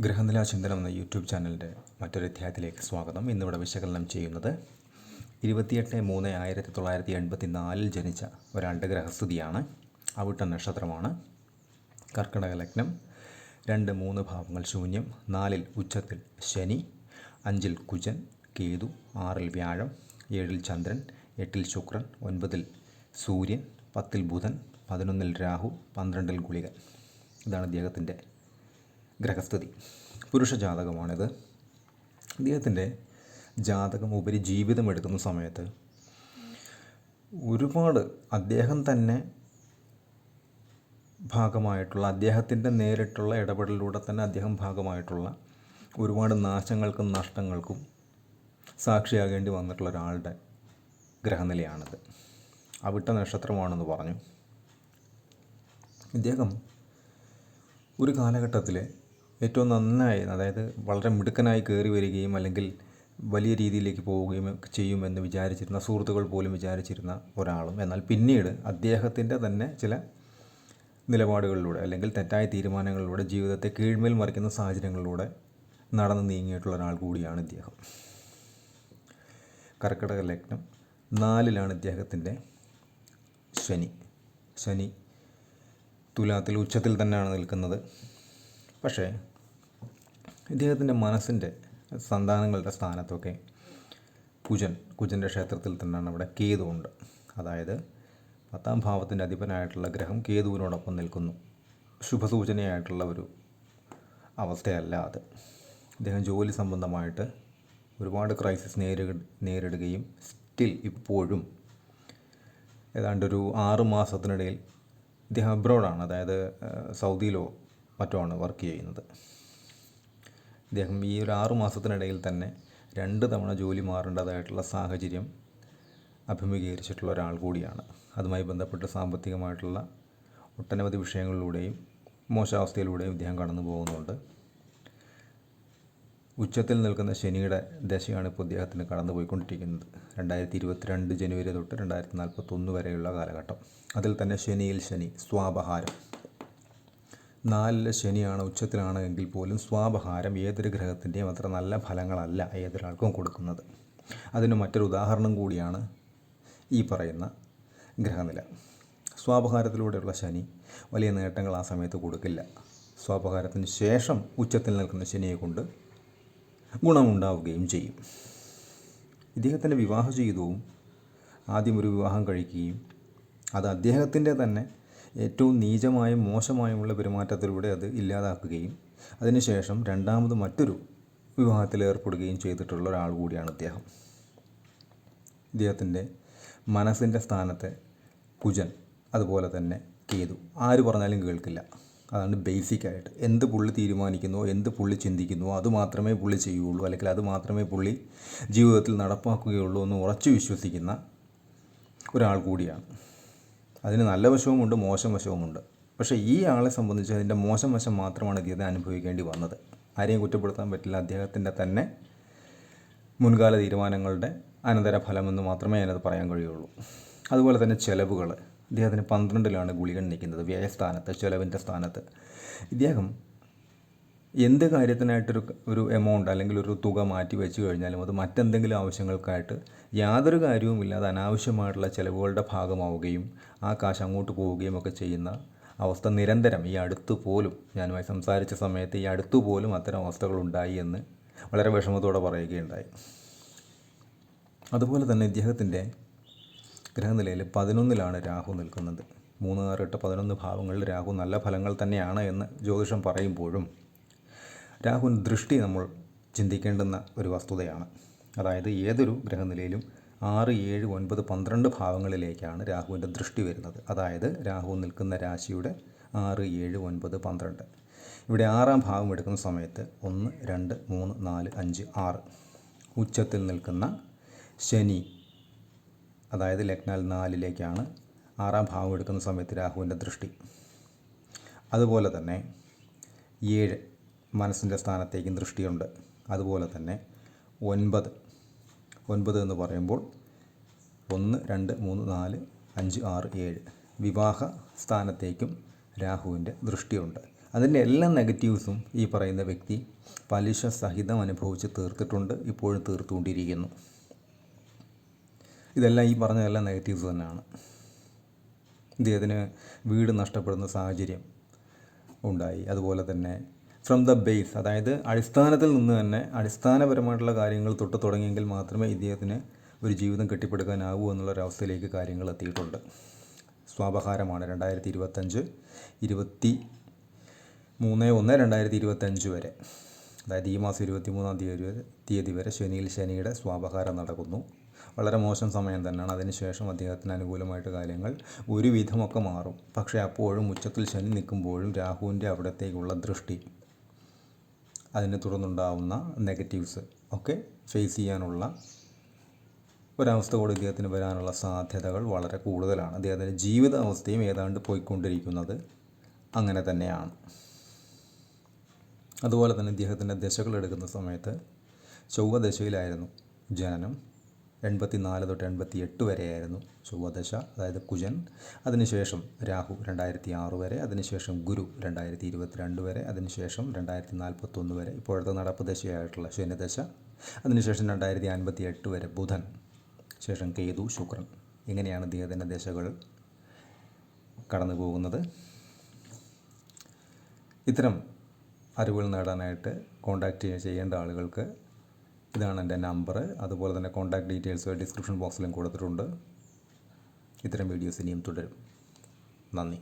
ഗ്രഹനില ചിന്തനം എന്ന യൂട്യൂബ് ചാനലിന്റെ മറ്റൊരു അധ്യായത്തിലേക്ക് സ്വാഗതം. ഇന്നിവിടെ വിശകലനം ചെയ്യുന്നത് ഇരുപത്തിയെട്ട് മൂന്ന് ആയിരത്തി തൊള്ളായിരത്തി എൺപത്തി നാലിൽ ജനിച്ച ഒരാളുടെ ഗ്രഹസ്ഥിതിയാണ്. അവിട്ട നക്ഷത്രമാണ്. കർക്കിടക ലഗ്നം. രണ്ട് മൂന്ന് ഭാവങ്ങൾ ശൂന്യം. നാലിൽ ഉച്ചത്തിൽ ശനി. അഞ്ചിൽ കുജൻ. കേതു. ആറിൽ വ്യാഴം. ഏഴിൽ ചന്ദ്രൻ. എട്ടിൽ ശുക്രൻ. ഒൻപതിൽ സൂര്യൻ. പത്തിൽ ബുധൻ. പതിനൊന്നിൽ രാഹു. പന്ത്രണ്ടിൽ ഗുളികൻ. ഇതാണ് ഇദ്ദേഹത്തിന്റെ ഗ്രഹസ്ഥിതി. പുരുഷ ജാതകമാണിത്. ഇദ്ദേഹത്തിന്റെ ജാതകം ഉപരി ജീവിതം എടുക്കുന്ന സമയത്ത് ഒരുപാട് അദ്ദേഹം തന്നെ ഭാഗമായിട്ടുള്ള അദ്ദേഹത്തിന്റെ നേരിട്ടുള്ള ഇടപെടലിലൂടെ തന്നെ അദ്ദേഹം ഭാഗമായിട്ടുള്ള ഒരുപാട് നാശങ്ങൾക്കും നഷ്ടങ്ങൾക്കും സാക്ഷിയാകേണ്ടി വന്നിട്ടുള്ള ഒരാളുടെ ഗ്രഹനിലയാണിത്. അവിട്ട നക്ഷത്രമാണെന്ന് പറഞ്ഞു. ഇദ്ദേഹം ഒരു കാലഘട്ടത്തിൽ ഏറ്റവും നന്നായി അതായത് വളരെ മിടുക്കനായി കയറി വരികയും അല്ലെങ്കിൽ വലിയ രീതിയിലേക്ക് പോവുകയും ചെയ്യുമെന്ന് വിചാരിച്ചിരുന്ന സുഹൃത്തുക്കൾ പോലും വിചാരിച്ചിരുന്ന ഒരാളും. എന്നാൽ പിന്നീട് അദ്ദേഹത്തിന്റെ തന്നെ ചില നിലപാടുകളിലൂടെ അല്ലെങ്കിൽ തെറ്റായ തീരുമാനങ്ങളിലൂടെ ജീവിതത്തെ കീഴ്മേൽ മറിക്കുന്ന സാഹചര്യങ്ങളിലൂടെ നടന്നു നീങ്ങിയിട്ടുള്ള ഒരാൾ കൂടിയാണ് ഇദ്ദേഹം. കർക്കിടക ലഗ്നം നാലിലാണ് ഇദ്ദേഹത്തിന്റെ ശനി. ശനി തുലാത്തിൽ ഉച്ചത്തിൽ തന്നെയാണ് നിൽക്കുന്നത്. പക്ഷേ ഇദ്ദേഹത്തിന്റെ മനസ്സിന്റെ സന്താനങ്ങളുടെ സ്ഥാനത്തൊക്കെ കുജൻ കുജന്റെ ക്ഷേത്രത്തിൽ തന്നെയാണ് അവിടെ കേതു ഉണ്ട്. അതായത് പത്താം ഭാവത്തിന്റെ അധിപനായിട്ടുള്ള ഗ്രഹം കേതുവിനോടൊപ്പം നിൽക്കുന്നു. ശുഭസൂചനയായിട്ടുള്ള ഒരു അവസ്ഥയല്ല അത്. അദ്ദേഹം ജോലി സംബന്ധമായിട്ട് ഒരുപാട് ക്രൈസിസ് നേരി നേരിടുകയും സ്റ്റിൽ ഇപ്പോഴും ഏതാണ്ട് ഒരു ആറ് മാസത്തിനിടയിൽ ഇദ്ദേഹം അബ്രോഡാണ് അതായത് സൗദിയിലോ മറ്റോ ആണ് വർക്ക് ചെയ്യുന്നത്. ഇദ്ദേഹം ഈ ഒരു ആറു മാസത്തിനിടയിൽ തന്നെ രണ്ട് തവണ ജോലി മാറേണ്ടതായിട്ടുള്ള സാഹചര്യം അഭിമുഖീകരിച്ചിട്ടുള്ള ഒരാൾ കൂടിയാണ്. അതുമായി ബന്ധപ്പെട്ട് സാമ്പത്തികമായിട്ടുള്ള ഒട്ടനവധി വിഷയങ്ങളിലൂടെയും മോശാവസ്ഥയിലൂടെയും ഇദ്ദേഹം കടന്നു പോകുന്നുണ്ട്. ഉച്ചത്തിൽ നിൽക്കുന്ന ശനിയുടെ ദശയാണ് ഇപ്പോൾ ഇദ്ദേഹത്തിന് കടന്നു പോയിക്കൊണ്ടിരിക്കുന്നത്. രണ്ടായിരത്തി ഇരുപത്തിരണ്ട് ജനുവരി തൊട്ട് രണ്ടായിരത്തി നാൽപ്പത്തൊന്ന് വരെയുള്ള കാലഘട്ടം. അതിൽ തന്നെ ശനിയിൽ ശനി സ്വാപഹാരം. നാലിലെ ശനിയാണ് ഉച്ചത്തിലാണ് എങ്കിൽ പോലും സ്വാപഹാരം ഏതൊരു ഗ്രഹത്തിന്റെയും അത്ര നല്ല ഫലങ്ങളല്ല ഏതൊരാൾക്കും കൊടുക്കുന്നത്. അതിന് മറ്റൊരു ഉദാഹരണം കൂടിയാണ് ഈ പറയുന്ന ഗ്രഹനില. സ്വാപഹാരത്തിലൂടെയുള്ള ശനി വലിയ നേട്ടങ്ങൾ ആ സമയത്ത് കൊടുക്കില്ല. സ്വാപഹാരത്തിന് ശേഷം ഉച്ചത്തിൽ നിൽക്കുന്ന ശനിയെ കൊണ്ട് ഗുണമുണ്ടാവുകയും ചെയ്യും. ഇദ്ദേഹത്തിന്റെ വിവാഹ ജീവിതവും ആദ്യം ഒരു വിവാഹം കഴിക്കുകയും അത് അദ്ദേഹത്തിന്റെ തന്നെ ഏറ്റവും നീചമായും മോശമായുമുള്ള പെരുമാറ്റത്തിലൂടെ അത് ഇല്ലാതാക്കുകയും അതിനുശേഷം രണ്ടാമത് മറ്റൊരു വിവാഹത്തിൽ ഏർപ്പെടുകയും ചെയ്തിട്ടുള്ള ഒരാൾ കൂടിയാണ് അദ്ദേഹം ഇദ്ദേഹത്തിന്റെ മനസ്സിന്റെ സ്ഥാനത്തെ കുജൻ അതുപോലെ തന്നെ കേതു. ആര് പറഞ്ഞാലും കേൾക്കില്ല. അതാണ് ബേസിക്കായിട്ട്. എന്ത് പുള്ളി തീരുമാനിക്കുന്നു എന്ത് പുള്ളി ചിന്തിക്കുന്നു അത് മാത്രമേ പുള്ളി ചെയ്യുകയുള്ളൂ അല്ലെങ്കിൽ അത് മാത്രമേ പുള്ളി ജീവിതത്തിൽ നടപ്പാക്കുകയുള്ളൂ എന്ന് ഉറച്ചു വിശ്വസിക്കുന്ന ഒരാൾ കൂടിയാണ്. അതിന് നല്ല വശവുമുണ്ട് മോശം വശവുമുണ്ട്. പക്ഷേ ഈ ആളെ സംബന്ധിച്ച് അതിന്റെ മോശം വശം മാത്രമാണ് ഗീത അനുഭവിക്കേണ്ടി വന്നത്. ആരെയും കുറ്റപ്പെടുത്താൻ പറ്റില്ല. അദ്ദേഹത്തിന്റെ തന്നെ മുൻകാല തീരുമാനങ്ങളുടെ അനന്തരഫലമെന്ന് മാത്രമേ ഞാനത് പറയാൻ കഴിയുള്ളൂ. അതുപോലെ തന്നെ ചിലവുകൾ ഇദ്ദേഹത്തിന് പന്ത്രണ്ടിലാണ് ഗുളികൻ നിൽക്കുന്നത്. വ്യയസ്ഥാനത്ത് ചിലവിന്റെ സ്ഥാനത്ത്. ഇദ്ദേഹം എന്ത് കാര്യത്തിനായിട്ടൊരു ഒരു എമൗണ്ട് അല്ലെങ്കിൽ ഒരു തുക മാറ്റി വെച്ച് കഴിഞ്ഞാലും അത് മറ്റെന്തെങ്കിലും ആവശ്യങ്ങൾക്കായിട്ട് യാതൊരു കാര്യവുമില്ലാതെ അനാവശ്യമായിട്ടുള്ള ചിലവുകളുടെ ഭാഗമാവുകയും ആ കാശ് അങ്ങോട്ട് പോവുകയും ഒക്കെ ചെയ്യുന്ന അവസ്ഥ നിരന്തരം ഈ അടുത്ത് പോലും ഞാനുമായി സംസാരിച്ച സമയത്ത് ഈ അടുത്ത് പോലും അത്തരം അവസ്ഥകളുണ്ടായി എന്ന് വളരെ വിഷമത്തോടെ പറയുകയുണ്ടായി. അതുപോലെ തന്നെ ഇദ്ദേഹത്തിന്റെ ഗ്രഹനിലയിൽ പതിനൊന്നിലാണ് രാഹു നിൽക്കുന്നത്. മൂന്ന് ആറ് എട്ട് പതിനൊന്ന് ഭാവങ്ങളിൽ രാഹു നല്ല ഫലങ്ങൾ തന്നെയാണ് എന്ന് ജ്യോതിഷം പറയുമ്പോഴും രാഹുവിൻ ദൃഷ്ടി നമ്മൾ ചിന്തിക്കേണ്ടുന്ന ഒരു വസ്തുതയാണ്. അതായത് ഏതൊരു ഗ്രഹനിലയിലും ആറ് ഏഴ് ഒൻപത് പന്ത്രണ്ട് ഭാവങ്ങളിലേക്കാണ് രാഹുവിന്റെ ദൃഷ്ടി വരുന്നത്. അതായത് രാഹു നിൽക്കുന്ന രാശിയുടെ ആറ് ഏഴ് ഒൻപത് പന്ത്രണ്ട്. ഇവിടെ ആറാം ഭാവം എടുക്കുന്ന സമയത്ത് ഒന്ന് രണ്ട് മൂന്ന് നാല് അഞ്ച് ആറ്. ഉച്ചത്തിൽ നിൽക്കുന്ന ശനി അതായത് ലഗ്നാൽ നാലിലേക്കാണ് ആറാം ഭാവം എടുക്കുന്ന സമയത്ത് രാഹുവിന്റെ ദൃഷ്ടി. അതുപോലെ തന്നെ ഏഴ് മനസ്സിന്റെ സ്ഥാനത്തേക്കും ദൃഷ്ടിയുണ്ട്. അതുപോലെ തന്നെ ഒൻപത്. ഒൻപത് എന്ന് പറയുമ്പോൾ ഒന്ന് രണ്ട് മൂന്ന് നാല് അഞ്ച് ആറ് ഏഴ്. വിവാഹ സ്ഥാനത്തേക്കും രാഹുവിന്റെ ദൃഷ്ടിയുണ്ട്. അതിന്റെ എല്ലാ നെഗറ്റീവ്സും ഈ പറയുന്ന വ്യക്തി പലിശ സഹിതം അനുഭവിച്ച് തീർത്തിട്ടുണ്ട് ഇപ്പോഴും തീർത്തുകൊണ്ടിരിക്കുന്നു. ഇതെല്ലാം ഈ പറഞ്ഞ എല്ലാ നെഗറ്റീവ്സ് തന്നെയാണ്. ഇദ്ദേഹത്തിന് വീട് നഷ്ടപ്പെടുന്ന സാഹചര്യം ഉണ്ടായി. അതുപോലെ തന്നെ ഫ്രം ദ ബേസ് അതായത് അടിസ്ഥാനത്തിൽ നിന്ന് തന്നെ അടിസ്ഥാനപരമായിട്ടുള്ള കാര്യങ്ങൾ തൊട്ട് തുടങ്ങിയെങ്കിൽ മാത്രമേ ഇദ്ദേഹത്തിന് ഒരു ജീവിതം കെട്ടിപ്പടുക്കാനാവൂ എന്നുള്ളൊരവസ്ഥയിലേക്ക് കാര്യങ്ങൾ എത്തിയിട്ടുണ്ട്. സ്വാപഹാരമാണ് രണ്ടായിരത്തി ഇരുപത്തഞ്ച് ഇരുപത്തി മൂന്ന് ഒന്ന് രണ്ടായിരത്തി ഇരുപത്തഞ്ച് വരെ. അതായത് ഈ മാസം ഇരുപത്തി മൂന്നാം തീയതി തീയതി വരെ ശനിയിൽ ശനിയുടെ സ്വാപഹാരം നടക്കുന്നു. വളരെ മോശം സമയം തന്നെയാണ്. അതിനുശേഷം അദ്ദേഹത്തിന് അനുകൂലമായിട്ട് കാര്യങ്ങൾ ഒരുവിധമൊക്കെ മാറും. പക്ഷേ അപ്പോഴും ഉച്ചത്തിൽ ശനി നിൽക്കുമ്പോഴും രാഹുവിന്റെ അവിടത്തേക്കുള്ള ദൃഷ്ടി അതിനെ തുടർന്നുണ്ടാവുന്ന നെഗറ്റീവ്സ് ഒക്കെ ഫേസ് ചെയ്യാനുള്ള ഒരവസ്ഥ കൂടെ ഇദ്ദേഹത്തിന് വരാനുള്ള സാധ്യതകൾ വളരെ കൂടുതലാണ്. അദ്ദേഹത്തിന്റെ ജീവിതാവസ്ഥയും ഏതാണ്ട് പോയിക്കൊണ്ടിരിക്കുന്നത് അങ്ങനെ തന്നെയാണ്. അതുപോലെ തന്നെ ഇദ്ദേഹത്തിന്റെ ദശകൾ എടുക്കുന്ന സമയത്ത് ചൊവ്വ ദശയിലായിരുന്നു ജനനം. എൺപത്തി നാല് തൊട്ട് എൺപത്തി എട്ട് വരെയായിരുന്നു ചൊവ്വദശ അതായത് കുജൻ. അതിനുശേഷം രാഹു രണ്ടായിരത്തി ആറ് വരെ അതിനുശേഷം ഗുരു രണ്ടായിരത്തി ഇരുപത്തിരണ്ട് വരെ അതിനുശേഷം രണ്ടായിരത്തി നാൽപ്പത്തൊന്ന് വരെ. ഇപ്പോഴത്തെ നടപ്പ് ദശയായിട്ടുള്ള ശനിദശ അതിനുശേഷം രണ്ടായിരത്തി അൻപത്തി എട്ട് വരെ ബുധൻ ശേഷം കേതു ശുക്രൻ. ഇങ്ങനെയാണ് ഇദ്ദേഹത്തിന്റെ ദശകൾ കടന്നു പോകുന്നത്. ഇത്തരം അറിവുകൾ നേടാനായിട്ട് കോൺടാക്റ്റ് ചെയ്യേണ്ട ആളുകൾക്ക് ഇതാണ് എന്റെ നമ്പർ അതുപോലെ തന്നെ കോൺടാക്ട് ഡീറ്റെയിൽസ് ഡിസ്ക്രിപ്ഷൻ ബോക്സിലും കൊടുത്തിട്ടുണ്ട്. ഇത്തരം വീഡിയോസ് ഇനിയും തുടരും. നന്ദി.